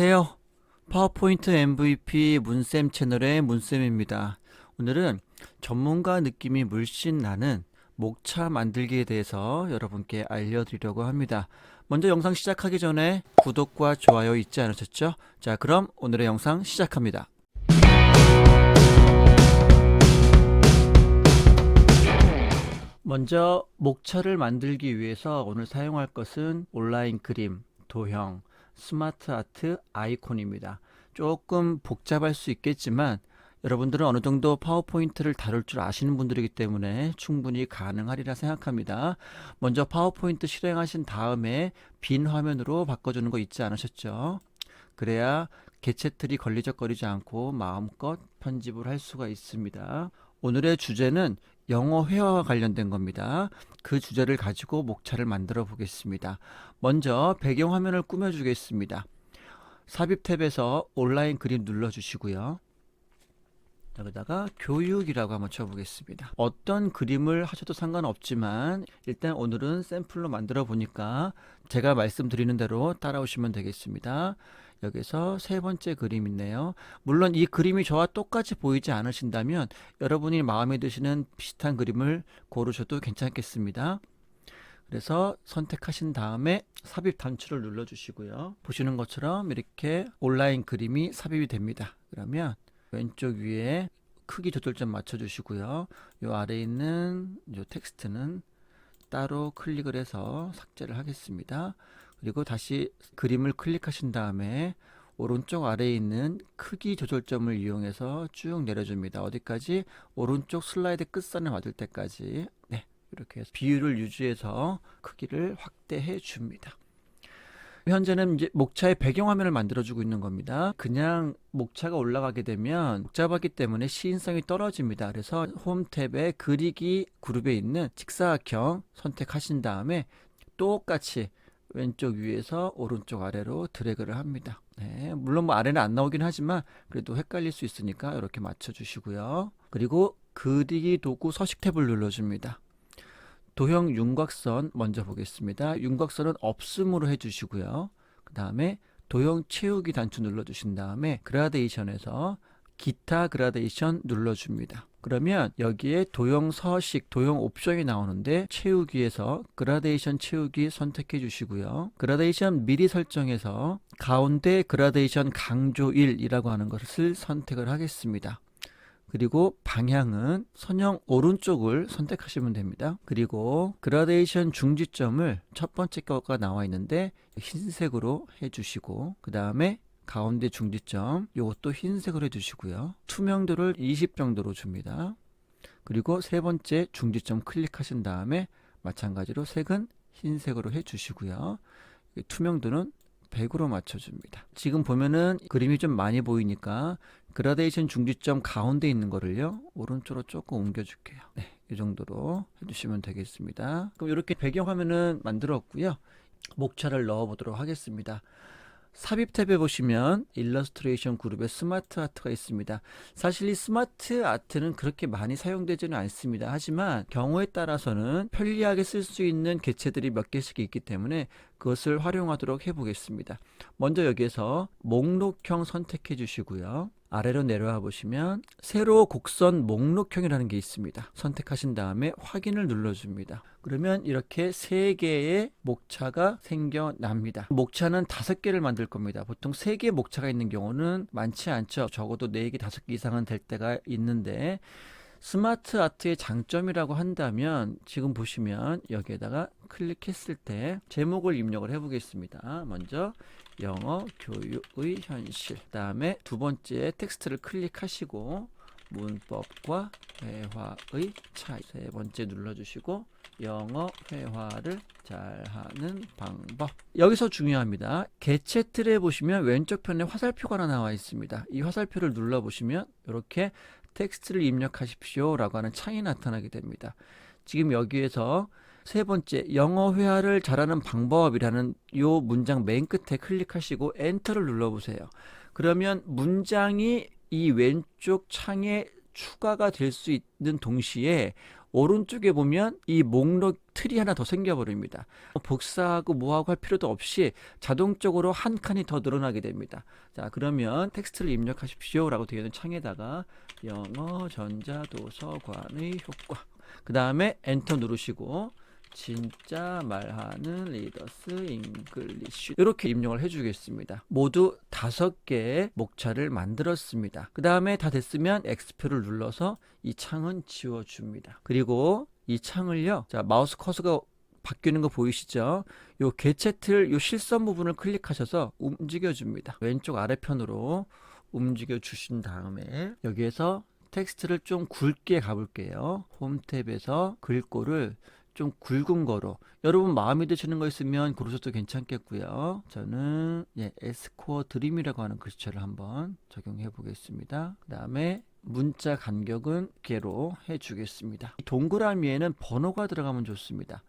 안녕하세요. 파워포인트 MVP 문쌤 채널의 문쌤입니다. 오늘은 전문가 느낌이 물씬 나는 목차 만들기에 대해서 여러분께 알려드리려고 합니다. 먼저 영상 시작하기 전에 구독과 좋아요 잊지 않으셨죠? 자, 그럼 오늘의 영상 시작합니다. 먼저 목차를 만들기 위해서 오늘 사용할 것은 온라인 그림, 도형, 스마트 아트 아이콘입니다. 조금 복잡할 수 있겠지만 여러분들은 어느 정도 파워포인트를 다룰 줄 아시는 분들이기 때문에 충분히 가능하리라 생각합니다. 먼저 파워포인트 실행하신 다음에 빈 화면으로 바꿔주는 거 잊지 않으셨죠? 그래야 개체틀이 걸리적거리지 않고 마음껏 편집을 할 수가 있습니다. 오늘의 주제는 영어 회화와 관련된 겁니다. 그 주제를 가지고 목차를 만들어 보겠습니다. 먼저 배경 화면을 꾸며 주겠습니다. 삽입 탭에서 온라인 그림 눌러 주시고요. 여기다가 교육이라고 한번 쳐보겠습니다. 어떤 그림을 하셔도 상관없지만 일단 오늘은 샘플로 만들어 보니까 제가 말씀드리는 대로 따라오시면 되겠습니다. 여기서 세 번째 그림 있네요. 물론 이 그림이 저와 똑같이 보이지 않으신다면 여러분이 마음에 드시는 비슷한 그림을 고르셔도 괜찮겠습니다. 그래서 선택하신 다음에 삽입 단추를 눌러 주시고요. 보시는 것처럼 이렇게 온라인 그림이 삽입이 됩니다. 그러면 왼쪽 위에 크기 조절점 맞춰 주시고요. 요 아래에 있는 요 텍스트는 따로 클릭을 해서 삭제를 하겠습니다. 그리고 다시 그림을 클릭하신 다음에 오른쪽 아래에 있는 크기 조절점을 이용해서 쭉 내려줍니다. 어디까지? 오른쪽 슬라이드 끝선에 맞을 때까지. 네. 이렇게 해서 비율을 유지해서 크기를 확대해 줍니다. 현재는 이제 목차의 배경화면을 만들어주고 있는 겁니다. 그냥 목차가 올라가게 되면 복잡하기 때문에 시인성이 떨어집니다. 그래서 홈 탭에 그리기 그룹에 있는 직사각형 선택하신 다음에 똑같이 왼쪽 위에서 오른쪽 아래로 드래그를 합니다. 네, 물론 뭐 아래는 안 나오긴 하지만 그래도 헷갈릴 수 있으니까 이렇게 맞춰 주시고요. 그리고 그리기 도구 서식 탭을 눌러줍니다. 도형 윤곽선 먼저 보겠습니다. 윤곽선은 없음으로 해주시고요. 그 다음에 도형 채우기 단추 눌러주신 다음에 그라데이션에서 기타 그라데이션 눌러줍니다. 그러면 여기에 도형 서식, 도형 옵션이 나오는데 채우기에서 그라데이션 채우기 선택해 주시고요. 그라데이션 미리 설정해서 가운데 그라데이션 강조 1이라고 하는 것을 선택을 하겠습니다. 그리고 방향은 선형 오른쪽을 선택하시면 됩니다. 그리고 그라데이션 중지점을 첫 번째 거가 나와 있는데 흰색으로 해주시고 그 다음에 가운데 중지점 이것도 흰색으로 해주시고요. 투명도를 20 정도로 줍니다. 그리고 세 번째 중지점 클릭하신 다음에 마찬가지로 색은 흰색으로 해주시고요. 투명도는 100으로 맞춰줍니다. 지금 보면은 그림이 좀 많이 보이니까 그라데이션 중지점 가운데 있는 거를요 오른쪽으로 조금 옮겨줄게요. 네, 이 정도로 해주시면 되겠습니다. 그럼 이렇게 배경 화면은 만들었고요. 목차를 넣어보도록 하겠습니다. 삽입 탭에 보시면 일러스트레이션 그룹에 스마트 아트가 있습니다. 사실 이 스마트 아트는 그렇게 많이 사용되지는 않습니다. 하지만 경우에 따라서는 편리하게 쓸 수 있는 개체들이 몇 개씩 있기 때문에 그것을 활용하도록 해보겠습니다. 먼저 여기에서 목록형 선택해 주시고요. 아래로 내려와 보시면 세로 곡선 목록형이라는 게 있습니다. 선택하신 다음에 확인을 눌러줍니다. 그러면 이렇게 세 개의 목차가 생겨납니다. 목차는 다섯 개를 만들 겁니다. 보통 세 개의 목차가 있는 경우는 많지 않죠. 적어도 네 개, 다섯 개 이상은 될 때가 있는데 스마트 아트의 장점이라고 한다면 지금 보시면 여기에다가 클릭했을 때 제목을 입력을 해 보겠습니다. 먼저 영어 교육의 현실. 다음에 두 번째 텍스트를 클릭하시고 문법과 회화의 차이. 세 번째 눌러주시고 영어 회화를 잘하는 방법. 여기서 중요합니다. 개체 틀에 보시면 왼쪽 편에 화살표가 하나 나와 있습니다. 이 화살표를 눌러 보시면 이렇게 텍스트를 입력하십시오 라고 하는 창이 나타나게 됩니다. 지금 여기에서 세 번째 영어 회화를 잘하는 방법이라는 요 문장 맨 끝에 클릭하시고 엔터를 눌러 보세요. 그러면 문장이 이 왼쪽 창에 추가가 될 수 있는 동시에 오른쪽에 보면 이 목록 틀이 하나 더 생겨버립니다. 복사하고 뭐하고 할 필요도 없이 자동적으로 한 칸이 더 늘어나게 됩니다. 자, 그러면 텍스트를 입력하십시오. 라고 되어 있는 창에다가 영어 전자도서관의 효과. 그 다음에 엔터 누르시고 진짜 말하는 리더스 잉글리쉬 이렇게 입력을 해주겠습니다. 모두 다섯 개의 목차를 만들었습니다. 그 다음에 다 됐으면 X표를 눌러서 이 창은 지워줍니다. 그리고 이 창을요, 자 마우스 커서가 바뀌는 거 보이시죠? 요 개체 틀, 요 실선 부분을 클릭하셔서 움직여 줍니다. 왼쪽 아래편으로 움직여 주신 다음에 여기에서 텍스트를 좀 굵게 가볼게요. 홈 탭에서 글꼴을 좀 굵은 거로 여러분 마음에 드시는 거 있으면 고르셔도 괜찮겠고요. 저는 예, 에스코어 드림이라고 하는 글씨체를 한번 적용해 보겠습니다. 그 다음에 문자 간격은 개로 해 주겠습니다. 이 동그라미에는 번호가 들어가면 좋습니다.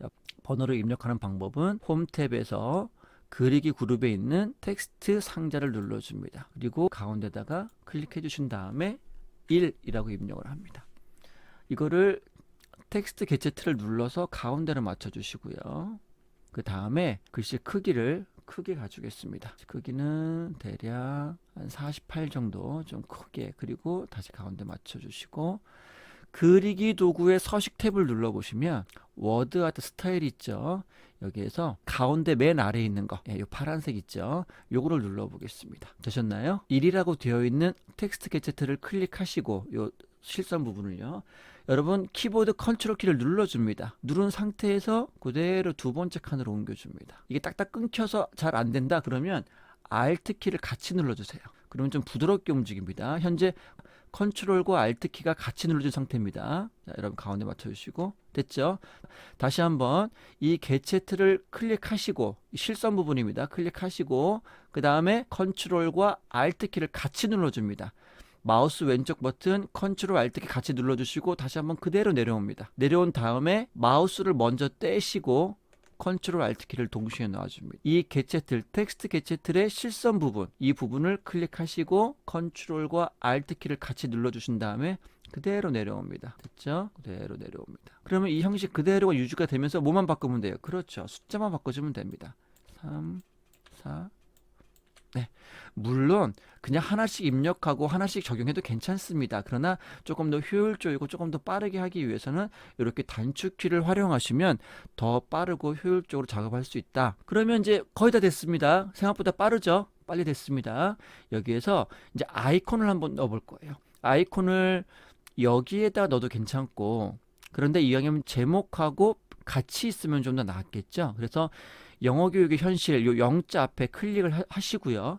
자, 번호를 입력하는 방법은 홈 탭에서 그리기 그룹에 있는 텍스트 상자를 눌러줍니다. 그리고 가운데다가 클릭해 주신 다음에 1이라고 입력을 합니다. 이거를 텍스트 개체 틀을 눌러서 가운데로 맞춰 주시고요. 그 다음에 글씨 크기를 크게 가주겠습니다. 크기는 대략 한 48 정도 좀 크게 그리고 다시 가운데 맞춰 주시고 그리기 도구의 서식 탭을 눌러 보시면 워드 아트 스타일 있죠. 여기에서 가운데 맨 아래에 있는 거, 예, 요 파란색 있죠. 요거를 눌러 보겠습니다. 되셨나요? 1이라고 되어 있는 텍스트 개체트를 클릭하시고 요 실선 부분을요. 여러분 키보드 컨트롤 키를 눌러줍니다. 누른 상태에서 그대로 두 번째 칸으로 옮겨줍니다. 이게 딱딱 끊겨서 잘 안 된다 그러면 Alt 키를 같이 눌러주세요. 그러면 좀 부드럽게 움직입니다. 현재 컨트롤과 Alt 키가 같이 눌러진 상태입니다. 자, 여러분 가운데 맞춰주시고 됐죠? 다시 한번 이 개체 틀을 클릭하시고 이 실선 부분입니다. 클릭하시고 그 다음에 컨트롤과 Alt 키를 같이 눌러줍니다. 마우스 왼쪽 버튼 컨트롤 알트 키 같이 눌러주시고 다시 한번 그대로 내려옵니다. 내려온 다음에 마우스를 먼저 떼시고 컨트롤 알트 키를 동시에 놔줍니다. 이 개체 틀 텍스트 개체 틀의 실선 부분 이 부분을 클릭하시고 컨트롤과 알트 키를 같이 눌러주신 다음에 그대로 내려옵니다. 됐죠? 그대로 내려옵니다. 그러면 이 형식 그대로가 유지가 되면서 뭐만 바꾸면 돼요? 그렇죠. 숫자만 바꿔주면 됩니다. 3, 4, 네. 물론 그냥 하나씩 입력하고 하나씩 적용해도 괜찮습니다. 그러나 조금 더 효율적이고 조금 더 빠르게 하기 위해서는 이렇게 단축키를 활용하시면 더 빠르고 효율적으로 작업할 수 있다. 그러면 이제 거의 다 됐습니다. 생각보다 빠르죠? 빨리 됐습니다. 여기에서 이제 아이콘을 한번 넣어 볼 거예요. 아이콘을 여기에다 넣어도 괜찮고 그런데 이왕이면 제목하고 같이 있으면 좀 더 낫겠죠? 그래서 영어 교육의 현실 요 영자 앞에 클릭을 하- 하시고요.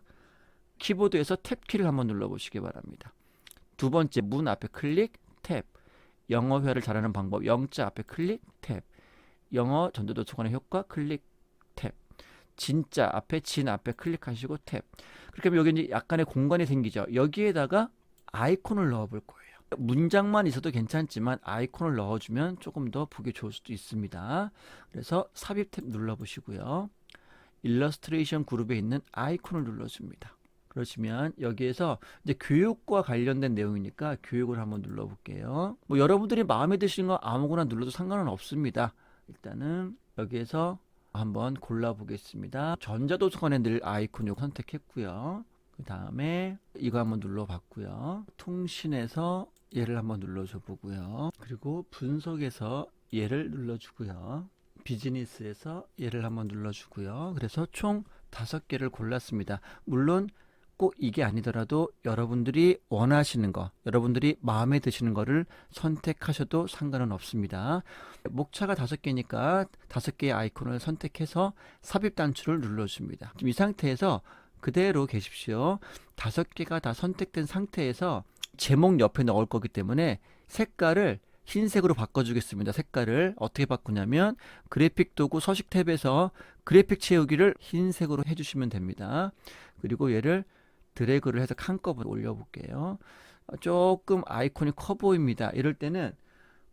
키보드에서 탭 키를 한번 눌러 보시기 바랍니다. 두 번째 문 앞에 클릭 탭. 영어 회화를 잘하는 방법 영자 앞에 클릭 탭. 영어 전도도서관의 효과 클릭 탭. 진짜 앞에 진 앞에 클릭하시고 탭. 그렇게 하면 여기 이제 약간의 공간이 생기죠. 여기에다가 아이콘을 넣어 볼 거예요. 문장만 있어도 괜찮지만 아이콘을 넣어주면 조금 더 보기 좋을 수도 있습니다. 그래서 삽입 탭 눌러보시고요. 일러스트레이션 그룹에 있는 아이콘을 눌러줍니다. 그러시면 여기에서 이제 교육과 관련된 내용이니까 교육을 한번 눌러볼게요. 뭐 여러분들이 마음에 드시는 거 아무거나 눌러도 상관은 없습니다. 일단은 여기에서 한번 골라보겠습니다. 전자도서관에 늘 아이콘 요 선택했고요. 그 다음에 이거 한번 눌러봤고요. 통신에서 얘를 한번 눌러줘 보고요. 그리고 분석에서 얘를 눌러주고요. 비즈니스에서 얘를 한번 눌러주고요. 그래서 총 다섯 개를 골랐습니다. 물론 꼭 이게 아니더라도 여러분들이 원하시는 거, 여러분들이 마음에 드시는 거를 선택하셔도 상관은 없습니다. 목차가 다섯 개니까 다섯 개의 아이콘을 선택해서 삽입 단추를 눌러줍니다. 지금 이 상태에서 그대로 계십시오. 다섯 개가 다 선택된 상태에서 제목 옆에 넣을 거기 때문에 색깔을 흰색으로 바꿔주겠습니다. 색깔을 어떻게 바꾸냐면 그래픽 도구 서식 탭에서 그래픽 채우기를 흰색으로 해주시면 됩니다. 그리고 얘를 드래그를 해서 한꺼번에 올려볼게요. 어, 조금 아이콘이 커 보입니다. 이럴 때는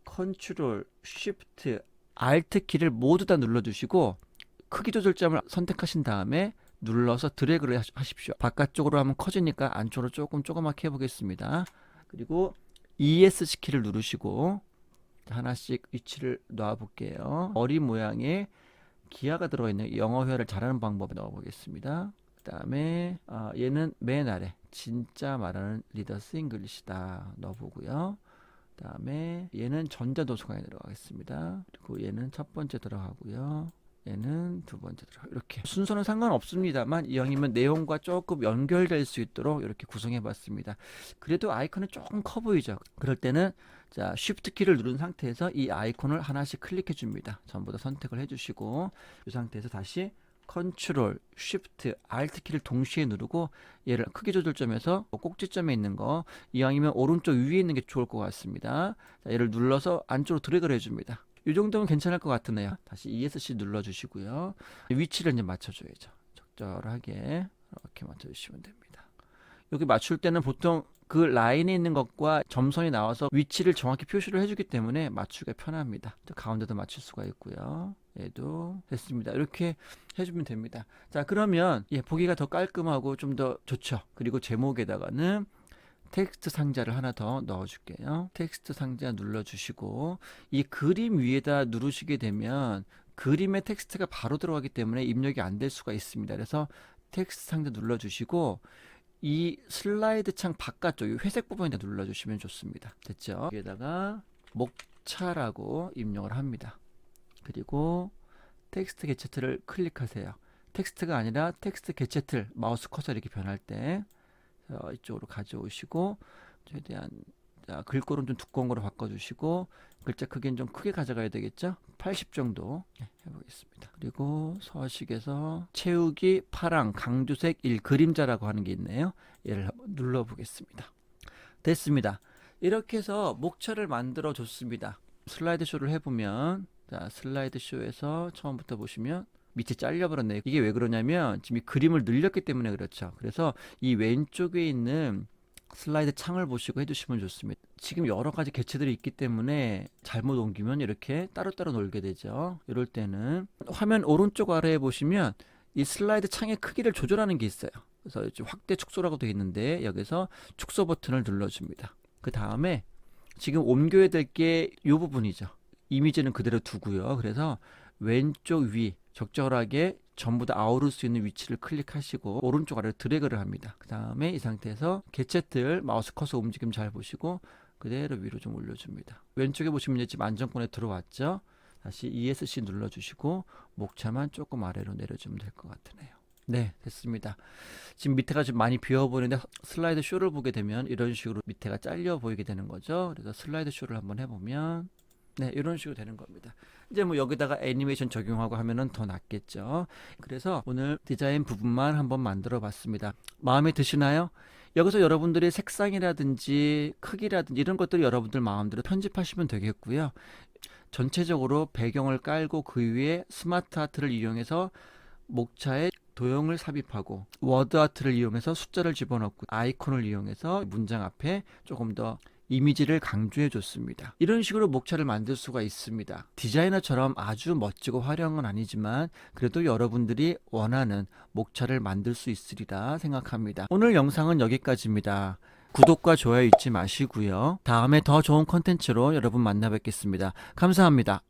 컨트롤, 쉬프트, 알트 키를 모두 다 눌러주시고 크기 조절점을 선택하신 다음에 눌러서 드래그를 하십시오. 바깥쪽으로 하면 커지니까 안쪽으로 조금 조그맣게 해보겠습니다. 그리고 ESC 키를 누르시고 자, 하나씩 위치를 놔 볼게요. 머리 모양의 기아가 들어있는 영어 회화를 잘하는 방법을 넣어 보겠습니다. 그 다음에 아, 얘는 맨 아래 진짜 말하는 리더스 잉글리시다 넣어 보고요. 그 다음에 얘는 전자도서관에 들어가겠습니다. 그리고 얘는 첫 번째 들어가고요. 얘는 두 번째 들어가 이렇게 순서는 상관없습니다만 이왕이면 내용과 조금 연결될 수 있도록 이렇게 구성해 봤습니다. 그래도 아이콘은 조금 커 보이죠. 그럴 때는 자 쉬프트 키를 누른 상태에서 이 아이콘을 하나씩 클릭해 줍니다. 전부 다 선택을 해 주시고 이 상태에서 다시 컨트롤, 쉬프트, 알트 키를 동시에 누르고 얘를 크기 조절점에서 꼭지점에 있는 거 이왕이면 오른쪽 위에 있는 게 좋을 것 같습니다. 자, 얘를 눌러서 안쪽으로 드래그를 해줍니다. 이 정도면 괜찮을 것 같으네요. 다시 ESC 눌러주시고요. 위치를 이제 맞춰줘야죠. 적절하게 이렇게 맞춰주시면 됩니다. 여기 맞출 때는 보통 그 라인에 있는 것과 점선이 나와서 위치를 정확히 표시를 해주기 때문에 맞추기가 편합니다. 또 가운데도 맞출 수가 있고요. 얘도 됐습니다. 이렇게 해주면 됩니다. 자 그러면 예, 보기가 더 깔끔하고 좀 더 좋죠. 그리고 제목에다가는 텍스트 상자를 하나 더 넣어줄게요. 텍스트 상자 눌러주시고 이 그림 위에다 누르시게 되면 그림의 텍스트가 바로 들어가기 때문에 입력이 안 될 수가 있습니다. 그래서 텍스트 상자 눌러주시고 이 슬라이드 창 바깥쪽 이 회색 부분에다 눌러주시면 좋습니다. 됐죠? 여기에다가 목차라고 입력을 합니다. 그리고 텍스트 개체틀을 클릭하세요. 텍스트가 아니라 텍스트 개체틀 마우스 커서 이렇게 변할 때 어, 이쪽으로 가져오시고 최대한 자, 글꼴은 좀 두꺼운 거로 바꿔주시고 글자 크기는 좀 크게 가져가야 되겠죠? 80 정도 네, 해보겠습니다. 그리고 서식에서 채우기 파랑 강조색 1 그림자라고 하는 게 있네요. 얘를 한번 눌러보겠습니다. 됐습니다. 이렇게 해서 목차를 만들어 줬습니다. 슬라이드 쇼를 해보면 자 슬라이드 쇼에서 처음부터 보시면 밑에 잘려버렸네요. 이게 왜 그러냐면 지금 이 그림을 늘렸기 때문에 그렇죠. 그래서 이 왼쪽에 있는 슬라이드 창을 보시고 해주시면 좋습니다. 지금 여러 가지 개체들이 있기 때문에 잘못 옮기면 이렇게 따로따로 놀게 되죠. 이럴 때는 화면 오른쪽 아래에 보시면 이 슬라이드 창의 크기를 조절하는 게 있어요. 그래서 확대 축소라고 되어 있는데 여기서 축소 버튼을 눌러줍니다. 그 다음에 지금 옮겨야 될 게 이 부분이죠. 이미지는 그대로 두고요. 그래서 왼쪽 위 적절하게 전부 다 아우를 수 있는 위치를 클릭하시고 오른쪽 아래로 드래그를 합니다. 그 다음에 이 상태에서 개체틀 마우스 커서 움직임 잘 보시고 그대로 위로 좀 올려줍니다. 왼쪽에 보시면 이제 지금 안정권에 들어왔죠. 다시 ESC 눌러주시고 목차만 조금 아래로 내려주면 될 것 같으네요. 네, 됐습니다. 지금 밑에가 좀 많이 비어 보이는데 슬라이드 쇼를 보게 되면 이런 식으로 밑에가 잘려 보이게 되는 거죠. 그래서 슬라이드 쇼를 한번 해보면 네, 이런 식으로 되는 겁니다. 이제 뭐 여기다가 애니메이션 적용하고 하면은 더 낫겠죠. 그래서 오늘 디자인 부분만 한번 만들어 봤습니다. 마음에 드시나요? 여기서 여러분들이 색상이라든지 크기라든지 이런 것들 여러분들 마음대로 편집하시면 되겠고요. 전체적으로 배경을 깔고 그 위에 스마트 아트를 이용해서 목차에 도형을 삽입하고 워드 아트를 이용해서 숫자를 집어넣고 아이콘을 이용해서 문장 앞에 조금 더 이미지를 강조해 줬습니다. 이런 식으로 목차를 만들 수가 있습니다. 디자이너처럼 아주 멋지고 화려한 건 아니지만 그래도 여러분들이 원하는 목차를 만들 수 있으리라 생각합니다. 오늘 영상은 여기까지입니다. 구독과 좋아요 잊지 마시고요. 다음에 더 좋은 컨텐츠로 여러분 만나 뵙겠습니다. 감사합니다.